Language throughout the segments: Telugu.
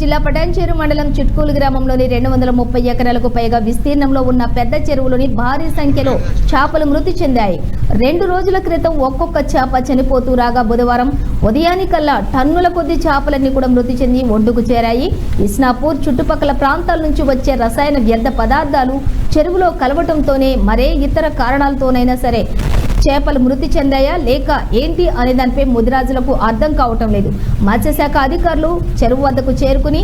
జిల్లా పటాన్చేరు మండలం చిట్కూలు గ్రామంలోని రెండు వందల ముప్పై ఎకరాలకు పైగా విస్తీర్ణంలో ఉన్న పెద్ద చెరువులోని భారీ సంఖ్యలో చేపలు మృతి చెందాయి. రెండు రోజుల క్రితం ఒక్కొక్క చేప చనిపోతూ రాగా బుధవారం ఉదయానికల్లా టన్నుల కొద్ది చేపలన్నీ కూడా మృతి చెంది ఒడ్డుకు చేరాయి. ఇస్నాపూర్ చుట్టుపక్కల ప్రాంతాల నుంచి వచ్చే రసాయన వ్యర్థ పదార్థాలు చెరువులో కలవటంతోనే మరే ఇతర కారణాలతోనైనా సరే చేపలు మృతి చెందాయా లేక ఏంటి అనే దానిపై ముదిరాజులకు అర్థం కావటం లేదు. మత్స్యశాఖ అధికారులు చెరువు వద్దకు చేరుకుని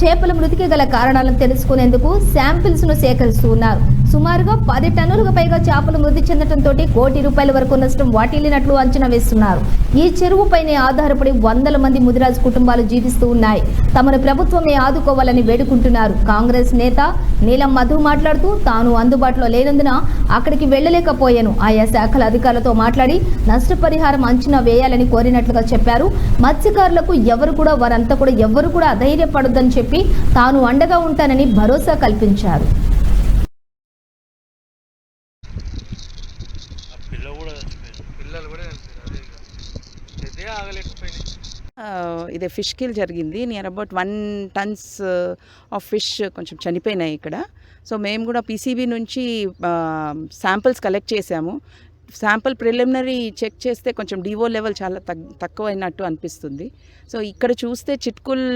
చేపల మృతికి గల కారణాలను తెలుసుకునేందుకు శాంపిల్స్ను సేకరిస్తున్నారు. సేకరిస్తూ ఉన్నారు సుమారుగా పది టన్నులకు పైగా చేపలు మృతి చెందడంతో కోటి రూపాయల వరకు నష్టం వాటిల్లినట్లు అంచనా వేస్తున్నారు. ఈ చెరువుపైనే ఆధారపడి వందల మంది ముదిరాజు కుటుంబాలు జీవిస్తూ ఉన్నాయి. తమను ప్రభుత్వమే ఆదుకోవాలని వేడుకుంటున్నారు. కాంగ్రెస్ నేత నీలం మధు మాట్లాడుతూ తాను అందుబాటులో లేనందున అక్కడికి వెళ్ళలేకపోయాను ఆయా శాఖల అధికారులతో మాట్లాడి నష్టపరిహారం అంచనా వేయాలని కోరినట్లుగా చెప్పారు. మత్స్యకారులకు ఎవరు కూడా వారంతా కూడా ఎవరు కూడా అధైర్యపడొద్దని చెప్పి తాను అండగా ఉంటానని భరోసా కల్పించారు ఆ పిల్ల కూడా చచ్చిపోయింది పిల్లలు కూడా చనిపోయారు అదే ఇదే ఆగలేకపోయినాయి. ఫిష్ కిల్ జరిగింది. Near about one tons uh, of fish కొంచెం చనిపోయినాయి ఇక్కడ. సో మేము కూడా పీసీబీ నుంచి శాంపిల్స్ కలెక్ట్ చేసాము శాంపుల్ ప్రిలిమినరీ చెక్ చేస్తే కొంచెం డివో లెవెల్ చాలా తగ్ తక్కువైనట్టు అనిపిస్తుంది. సో ఇక్కడ చూస్తే చిట్కుల్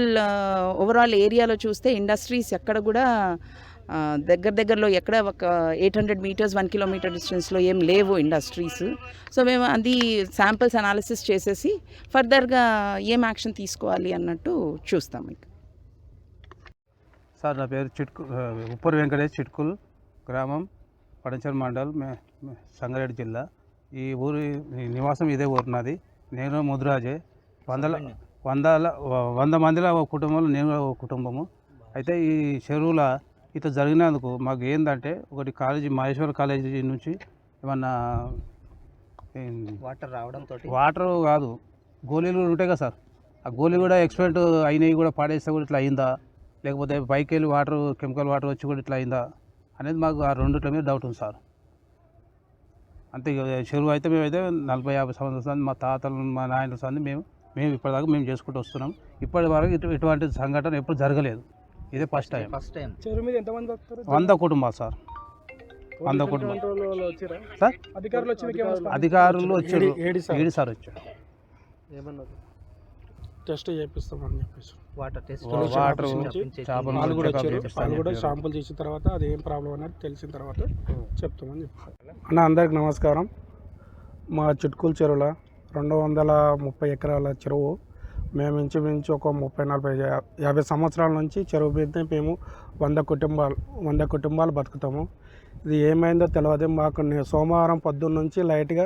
ఓవరాల్ ఏరియాలో చూస్తే ఇండస్ట్రీస్ ఎక్కడ కూడా దగ్గర దగ్గరలో ఎక్కడ ఒక eight hundred metres one kilometre డిస్టెన్స్లో ఏం లేవు ఇండస్ట్రీస్. సో మేము అది శాంపిల్స్ అనాలిసిస్ చేసేసి ఫర్దర్గా ఏం యాక్షన్ తీసుకోవాలి అన్నట్టు చూస్తాం ఇక. సార్ నా పేరు చిట్కు ఉప్పర్ వెంకటేష్ చిట్కుల్ గ్రామం పడంచర్ మండల్ సంగారెడ్డి జిల్లా. ఈ ఊరి నివాసం ఇదే ఊరు నాది. నేను ముద్రాజే. వందల వందల వంద మందిలో ఒక కుటుంబంలో నేను కుటుంబము. అయితే ఈ చెరువుల ఇట్లా జరిగినందుకు మాకు ఏంటంటే ఒకటి కాలేజీ మహేశ్వర కాలేజీ నుంచి ఏమన్నా వాటర్ రావడంతో వాటర్ కాదు గోళీలు కూడా ఉంటాయి కదా సార్. ఆ గోళీలు కూడా ఎక్స్పెక్ట్ అయినవి కూడా పాడేస్తే కూడా ఇట్లా అయిందా? లేకపోతే పైకి వెళ్ళి వాటర్ కెమికల్ వాటర్ వచ్చి కూడా ఇట్లా అయిందా? అనేది మాకు ఆ రెండిట్ల మీద డౌట్ ఉంది సార్. అంతే చెరువు అయితే మేమైతే నలభై యాభై సంవత్సరాలు మా తాతలు మా నాయనల సంది మేము మేము ఇప్పటిదాకా మేము చేసుకుంటూ వస్తున్నాం. ఇప్పటి వరకు ఇటు ఇటువంటి సంఘటన ఎప్పుడు జరగలేదు. ఇదే ఫస్ట్ టైం ఫస్ట్ టైం చెరువు మీద ఎంతమంది బతుకుతారు వంద కుటుంబాలు సార్. వంద కుటుంబాలు. సార్? అధికారులు వచ్చి అధికారులు వచ్చారు. ఏడి- ఏడి సార్. వచ్చారు. ఏమన్నారు? టెస్ట్ చేపిస్తామని చెప్పేసి. వాటర్ టెస్ట్ వాటర్ వాళ్ళు కూడా వాళ్ళు కూడా. షాంపుల్ చేసిన తర్వాత అది ఏం ప్రాబ్లం అనేది తెలిసిన తర్వాత చెప్తామని చెప్పారు. అన్న అందరికి నమస్కారం. మా చిట్కూలు చెరువుల రెండు వందల ముప్పై ఎకరాల చెరువు మేము ఇంచుమించు ఒక ముప్పై నలభై యాభై సంవత్సరాల నుంచి చెరువు మీదనే మేము వంద కుటుంబాలు వంద కుటుంబాలు బతుకుతాము. ఇది ఏమైందో తెలియదు మాకు సోమవారం పొద్దున్న నుంచి లైట్గా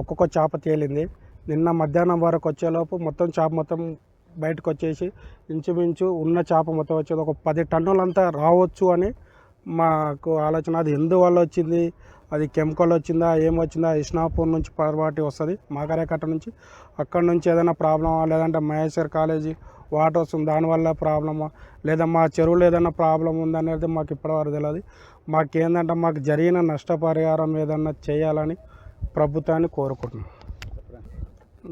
ఒక్కొక్క చేప తేలింది. నిన్న మధ్యాహ్నం వరకు వచ్చేలోపు మొత్తం చేప మొత్తం బయటకు వచ్చేసి ఇంచుమించు ఉన్న చేప మొత్తం వచ్చేది ఒక పది టన్నులంతా రావచ్చు అని మాకు ఆలోచన. అది ఎందువల్ల వచ్చింది? అది కెమికల్ వచ్చిందా ఏం వచ్చిందా ఇష్నాపూర్ నుంచి పొరపాటి వస్తుంది మాకరేకట్ట నుంచి. అక్కడ నుంచి ఏదైనా ప్రాబ్లమా లేదంటే మహేశ్వర్ కాలేజీ వాటర్ వస్తుంది దానివల్ల ప్రాబ్లమా లేదా మా చెరువులో ఏదైనా ప్రాబ్లం ఉందనేది మాకు ఇప్పటివరకు తెలియదు మాకేందంటే మాకు జరిగిన నష్టపరిహారం ఏదన్నా చేయాలని ప్రభుత్వాన్ని కోరుకుంటున్నాం.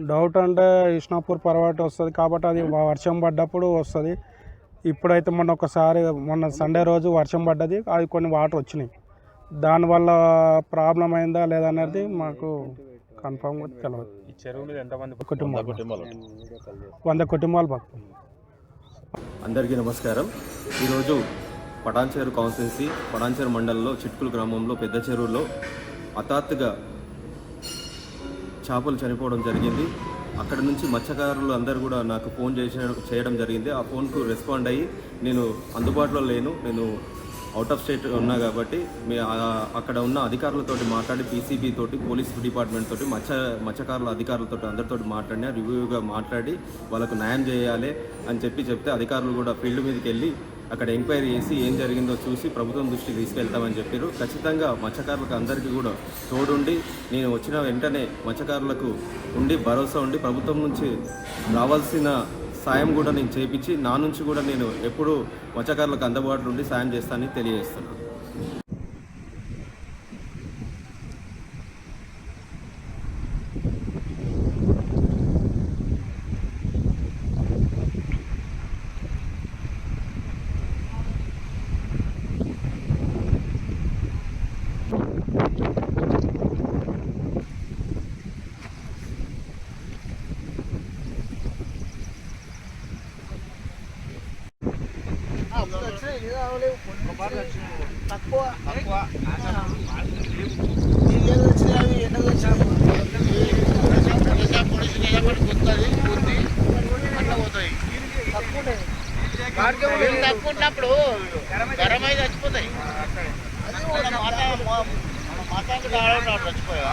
డౌట్ అంటే ఇష్నాపూర్ పొరపాటు వస్తుంది కాబట్టి అది వర్షం పడ్డప్పుడు వస్తుంది. ఇప్పుడైతే మొన్న ఒకసారి మొన్న సండే రోజు వర్షం పడ్డది అది కొన్ని వాటర్ వచ్చినాయి. దానివల్ల ప్రాబ్లం అయిందా లేదా అనేది మాకు కన్ఫామ్గా తెలియదు ఈ చెరువు మీద ఎంతమంది కుటుంబాలు కుటుంబాలు వంద కుటుంబాలు అందరికీ నమస్కారం. ఈరోజు పటాన్చేరు కాన్స్టిట్యున్సీ పటాన్చేరు మండలంలో చిట్కులు గ్రామంలో పెద్ద చెరువులో హఠాత్తుగా చేపలు చనిపోవడం జరిగింది. అక్కడ నుంచి మత్స్యకారులు అందరూ కూడా నాకు ఫోన్ చేసి చేయడం జరిగింది. ఆ ఫోన్కు రెస్పాండ్ అయ్యి నేను అందుబాటులో లేను. నేను అవుట్ ఆఫ్ స్టేట్ ఉన్నా కాబట్టి మీ అక్కడ ఉన్న అధికారులతోటి మాట్లాడి పీసీబీ తోటి పోలీస్ డిపార్ట్మెంట్ తోటి మత్స్య మత్స్యకారుల అధికారులతో అందరితోటి మాట్లాడినా రివ్యూగా మాట్లాడి వాళ్ళకు న్యాయం చేయాలి అని చెప్పి చెప్తే అధికారులు కూడా ఫీల్డ్ మీదకి వెళ్ళి అక్కడ ఎంక్వైరీ చేసి ఏం జరిగిందో చూసి ప్రభుత్వం దృష్టికి తీసుకెళ్తామని చెప్పారు. ఖచ్చితంగా మత్స్యకారులకు అందరికీ కూడా తోడుండి నేను వచ్చిన వెంటనే మత్స్యకారులకు ఉండి భరోసా ఉండి ప్రభుత్వం నుంచి రావాల్సిన సాయం కూడా నేను చేపించి నా నుంచి కూడా నేను ఎప్పుడూ మత్స్యకారులకు అందుబాటులో ఉండి సాయం చేస్తానని తెలియజేస్తున్నాను. తక్కువ తక్కువ తక్కువ ఉన్నప్పుడు చచ్చిపోతాయి మన మతానికి చచ్చిపోయా